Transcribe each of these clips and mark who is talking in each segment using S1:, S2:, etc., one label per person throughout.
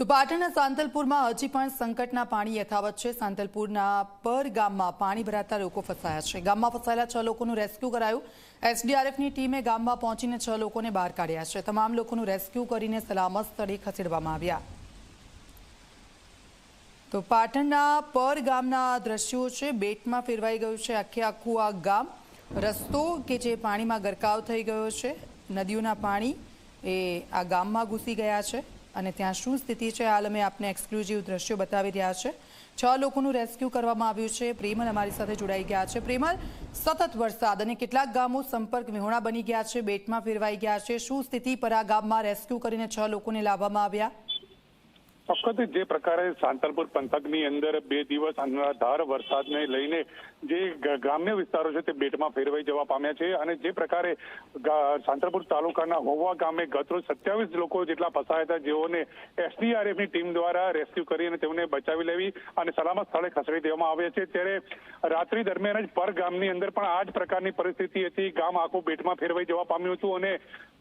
S1: તો પાટણના સાંતલપુરમાં હજી પણ સંકટના પાણી યથાવત છે. સાંતલપુરના પર ગામમાં પાણી ભરાતા લોકો ફસાયા છે. ગામમાં ફસાયેલા છ લોકોનું રેસ્ક્યુ કરાયું. એસડીઆરએફની ટીમે ગામમાં પહોંચીને છ લોકોને બહાર કાઢ્યા છે. તમામ લોકોનું રેસ્ક્યુ કરીને સલામત સ્થળે ખસેડવામાં આવ્યા. તો પાટણના પર ગામના દ્રશ્યો છે. બેટમાં ફેરવાઈ ગયું છે આખે આખું આ ગામ. રસ્તો કે જે પાણીમાં ગરકાવ થઈ ગયો છે. નદીઓના પાણી એ આ ગામમાં ઘૂસી ગયા છે. અને ત્યાં શું સ્થિતિ છે? હાલ અમે આપને એક્સક્લુઝિવ દ્રશ્યો બતાવી રહ્યા છે. છ લોકોનું રેસ્ક્યુ કરવામાં આવ્યું છે. પ્રેમલ અમારી સાથે જોડાઈ ગયા છે. પ્રેમલ, સતત વરસાદ અને કેટલાક ગામો સંપર્ક વિહોણા બની ગયા છે. બેટમાં ફેરવાઈ ગયા છે. શું સ્થિતિ પર આ ગામમાં રેસ્ક્યુ કરીને છ લોકોને લાવવામાં આવ્યા?
S2: ચોક્કસ જે પ્રકારે સાંતલપુર પંથકની અંદર બે દિવસ અનરાધાર વરસાદને લઈને જે ગ્રામ્ય વિસ્તારો છે તે બેટમાં ફેરવાઈ જવા પામ્યા છે અને જે પ્રકારે સાંતલપુર તાલુકાના હોવા ગામે ગતરોજ સત્યાવીસ લોકો જેટલા ફસાયા હતા, જેઓને એસડીઆરએફની ટીમ દ્વારા રેસ્ક્યુ કરી અને તેમને બચાવી લેવી અને સલામત સ્થળે ખસેડી દેવામાં આવ્યા છે. ત્યારે રાત્રિ દરમિયાન જ પર ગામની અંદર પણ આ જ પ્રકારની પરિસ્થિતિ હતી. ગામ આખું બેટમાં ફેરવાઈ જવા પામ્યું હતું અને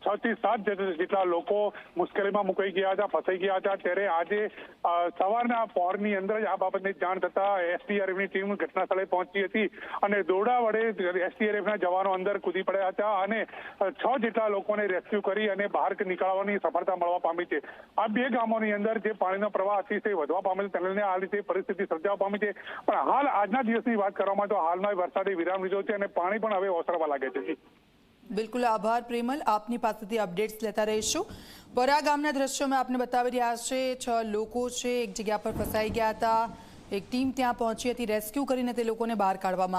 S2: છ થી સાત જેટ- જેટલા લોકો મુશ્કેલીમાં મુકાઈ ગયા હતા, ફસાઈ ગયા હતા. ત્યારે આજે સવારના પહોરની અંદર જ આ બાબતની જાણ થતા એસડીઆરએફની ટીમ ઘટના પહોંચી હતી અને દોડા વડે એસડીઆરએફના જવાનો અંદર કૂદી પડ્યા હતા અને છ જેટલા લોકોને રેસ્ક્યુ કરી અને બહાર નીકળવાની સફળતા મળવા પામી છે. આ બે ગામોની અંદર જે પાણીનો પ્રવાહ અતિશય વધવા પામેલ તેને આ રીતે પરિસ્થિતિ સર્જાવા પામી છે. પણ હાલ આજના દિવસની વાત કરવામાં તો હાલમાં વરસાદે વિરામ લીધો છે અને પાણી પણ હવે ઓસરવા લાગે છે.
S1: બિલકુલ આભાર પ્રેમલ. આપની પાસેથી અપડેટ્સ લેતા રહીશું. પરા ગામના દ્રશ્યો મેં આપને બતાવી રહ્યા છે. છ લોકો છે, એક જગ્યા પર ફસાઈ ગયા હતા. એક ટીમ ત્યાં પહોંચી હતી. રેસ્ક્યુ કરીને તે લોકોને બહાર કાઢવામાં